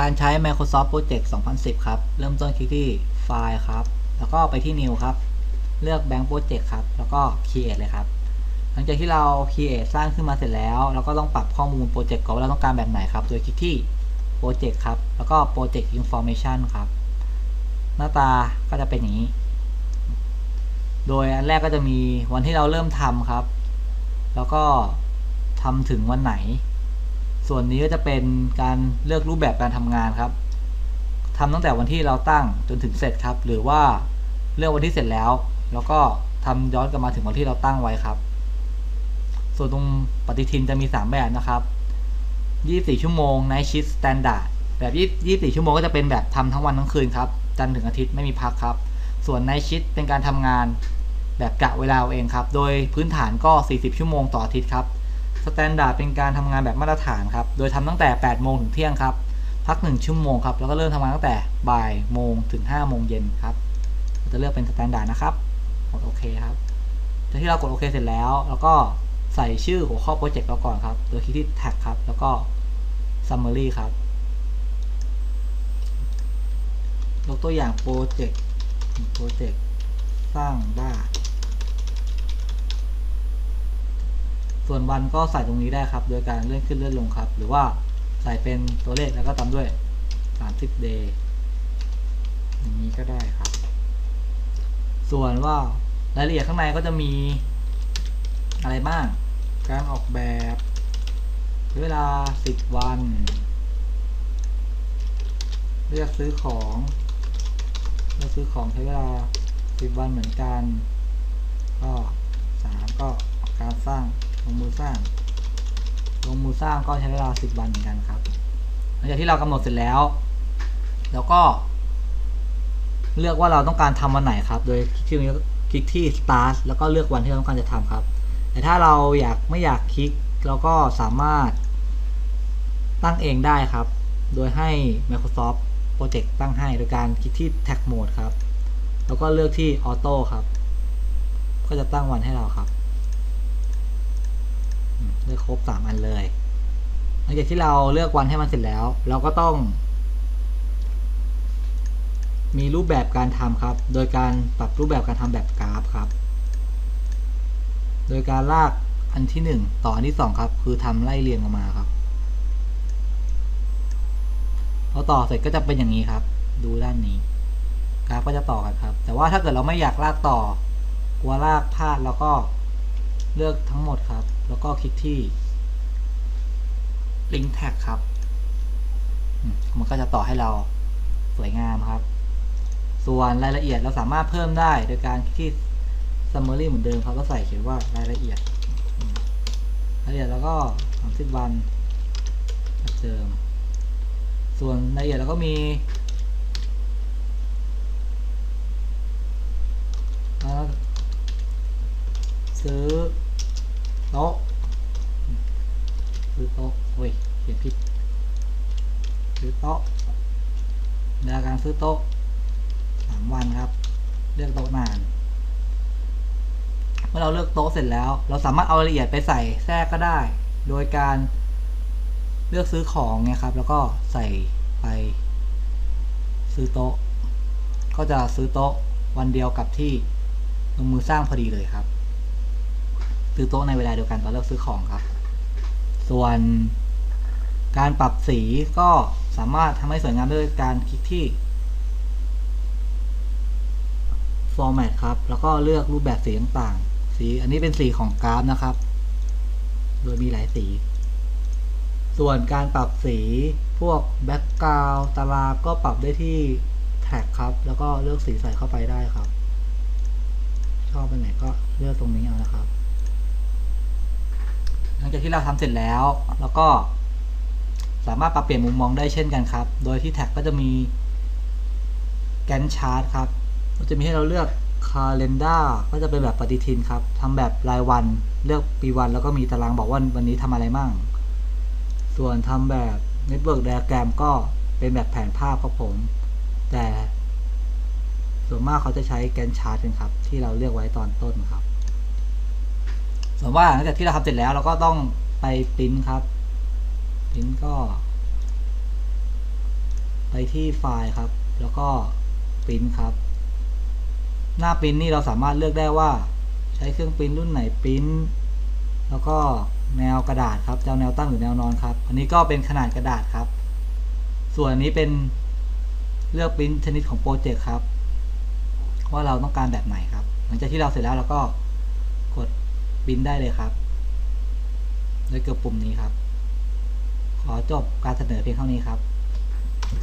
การใช้ Microsoft Project 2010 ครับ เริ่มต้นคลิกที่ไฟล์ครับ แล้วก็ไปที่ New ครับ เลือก Bank Project ครับ แล้วก็ Create เลยครับ หลังจากที่เรา Create สร้างขึ้นมาเสร็จแล้ว เราก็ต้องปรับข้อมูลโปรเจกต์ก่อนว่าเราต้องการแบบไหนครับ โดยคลิกที่ Project ครับ แล้วก็ Project Information ครับ หน้าตาก็จะเป็นอย่างนี้ โดยอันแรกก็จะมีวันที่เราเริ่มทำครับ แล้วก็ทำถึงวันไหน ส่วนนี้ก็จะเป็นการเลือกรูปแบบการทำงานครับทำตั้งแต่วันที่เราตั้งจนถึงเสร็จครับ หรือว่าเลือกวันที่เสร็จแล้ว แล้วก็ทำย้อนกลับมาถึงวันที่เราตั้งไว้ครับ ส่วนตรงปฏิทินจะมี 3 แบบนะครับ 24 ชั่วโมง Night Shift Standard แบบ 24 ชั่วโมงก็จะเป็นแบบทำทั้งวันทั้งคืนครับ จันทร์ถึงอาทิตย์ไม่มีพักครับ ส่วน Night Shift เป็นการทำงานแบบกะเวลาเองครับ โดยพื้นฐานก็ 40 ชั่วโมงต่ออาทิตย์ครับ สแตนดาร์ดเป็นการทำงานแบบมาตรฐานครับ โดยทำตั้งแต่ 8 โมงถึงเที่ยงครับ พัก 1 ชั่วโมงครับ แล้วก็เริ่มทำงานตั้งแต่บ่ายโมงถึง 5 โมงเย็นครับเราจะเลือกเป็นสแตนดาร์ดนะครับกดโอเคครับจากที่เรากดโอเคเสร็จแล้ว แล้วก็ใส่ชื่อหัวข้อโปรเจกต์เราก่อนครับ โดยคลิกที่แท็กครับ แล้วก็ summary ครับ ยกตัวอย่างโปรเจกต์ โปรเจกต์สร้างบ้าน ส่วนวันก็ใส่ตรงนี้ได้ครับ โดยการเลื่อนขึ้นเลื่อนลงครับ หรือว่าใส่เป็นตัวเลขแล้วก็ตามด้วย 30 day อย่างนี้ก็ได้ครับ ส่วนว่ารายละเอียดข้างในก็จะมีอะไรบ้าง การออกแบบ เวลา 10 วัน เลือกซื้อของเลือกซื้อของใช้เวลา 10 วันเหมือนกัน ก็สามก็การสร้าง ลงมือสร้าง ลงมือสร้างก็ใช้เวลา10วันเหมือนกันครับ หลังจากที่เรากำหนดเสร็จแล้ว แล้วก็ เลือกว่าเราต้องการทำวันไหนครับ โดยคลิกที่คลิกที่ start แล้วก็เลือกวันที่เราต้องการจะทำครับ แต่ถ้าเราอยากไม่อยากคลิกเราก็สามารถตั้งเองได้ครับ โดยให้ Microsoft Project ตั้งให้โดยการคลิกที่ Tag Mode ครับ แล้วก็เลือกที่ Auto ครับ ก็จะตั้งวันให้เราครับ อืมเลือกครบ3อันเลยหลังจากที่เราเลือกวันให้มันเสร็จแล้ว เราก็ต้อง มีรูปแบบการทำครับ โดยการปรับรูปแบบการทำแบบกราฟครับ โดยการลากอันที่ 1 ต่ออันที่ 2 ครับ คือทำไล่เรียงออกมาครับพอต่อเสร็จก็จะเป็นอย่างนี้ครับ ดูด้านนี้ กราฟก็จะต่อกันครับ แต่ว่าถ้าเกิดเราไม่อยากลากต่อกลัวลากพลาดเราก็ เลือกทั้งหมดครับ แล้วก็คลิกที่ link tag ครับ มันก็จะต่อให้เราสวยงามครับ ส่วนรายละเอียดเราสามารถเพิ่มได้โดยการคลิกที่ summary เหมือนเดิมครับก็ใส่เขียนว่ารายละเอียด รายละเอียดแล้วก็30วันเหมือนเดิม ส่วนรายละเอียดเราก็มีซื้อ โต๊ะซื้อโต๊ะเฮ้ยเขียนผิดซื้อโต๊ะเวลาการซื้อโต๊ะสามวันครับ เลือกโต๊ะนาน เมื่อเราเลือกโต๊ะเสร็จแล้ว เราสามารถเอารายละเอียดไปใส่แทรกก็ได้ โดยการเลือกซื้อของเนี่ยครับ แล้วก็ใส่ไป ซื้อโต๊ะ ก็จะซื้อโต๊ะวันเดียวกับที่ลงมือสร้างพอดีเลยครับ ซื้อโต๊ะในเวลาเดียวกันตอนเลือกซื้อของครับ ส่วนการปรับสีก็สามารถทำให้สวยงามด้วยการคลิกที่ format ครับ แล้วก็เลือกรูปแบบสีต่างๆ สีอันนี้เป็นสีของกราฟนะครับ โดยมีหลายสี ส่วนการปรับสีพวก background ตารางก็ปรับได้ที่แท็กครับ แล้วก็เลือกสีใส่เข้าไปได้ครับ ชอบเป็นไหนก็เลือกตรงนี้เอานะครับ หลังจากที่เราทำเสร็จแล้ว แล้วก็สามารถปรับเปลี่ยนมุมมองได้เช่นกันครับ โดยที่แท็กก็จะมีแกนชาร์ตครับมันจะมีให้เราเลือก calendar ก็จะเป็นแบบปฏิทินครับทำแบบรายวันเลือกปีวัน แล้วก็มีตารางบอกว่าวันนี้ทำอะไรมั่ง ส่วนทำแบบ network diagram ก็เป็นแบบแผนภาพครับผม แต่ส่วนมากเขาจะใช้แกนชาร์ตกันครับ ที่เราเลือกไว้ตอนต้นครับ ส่วนว่าหลังจากที่เราทำเสร็จแล้วเราก็ต้องไปปริ้นครับปริ้นก็ ไปที่ไฟล์ครับ แล้วก็ปริ้นครับ หน้าปริ้นนี่เราสามารถเลือกได้ว่า ใช้เครื่องปริ้นรุ่นไหนปริ้นแล้วก็แนวกระดาษครับจะแนวตั้งหรือแนวนอนครับ อันนี้ก็เป็นขนาดกระดาษครับ ส่วนอันนี้เป็นเลือกปริ้นชนิดของโปรเจกต์ครับ ว่าเราต้องการแบบไหนครับ หลังจากที่เราเสร็จแล้วเราก็กด บินได้เลยครับ โดยกดปุ่มนี้ครับ ขอจบการเสนอเพียงเท่านี้ครับ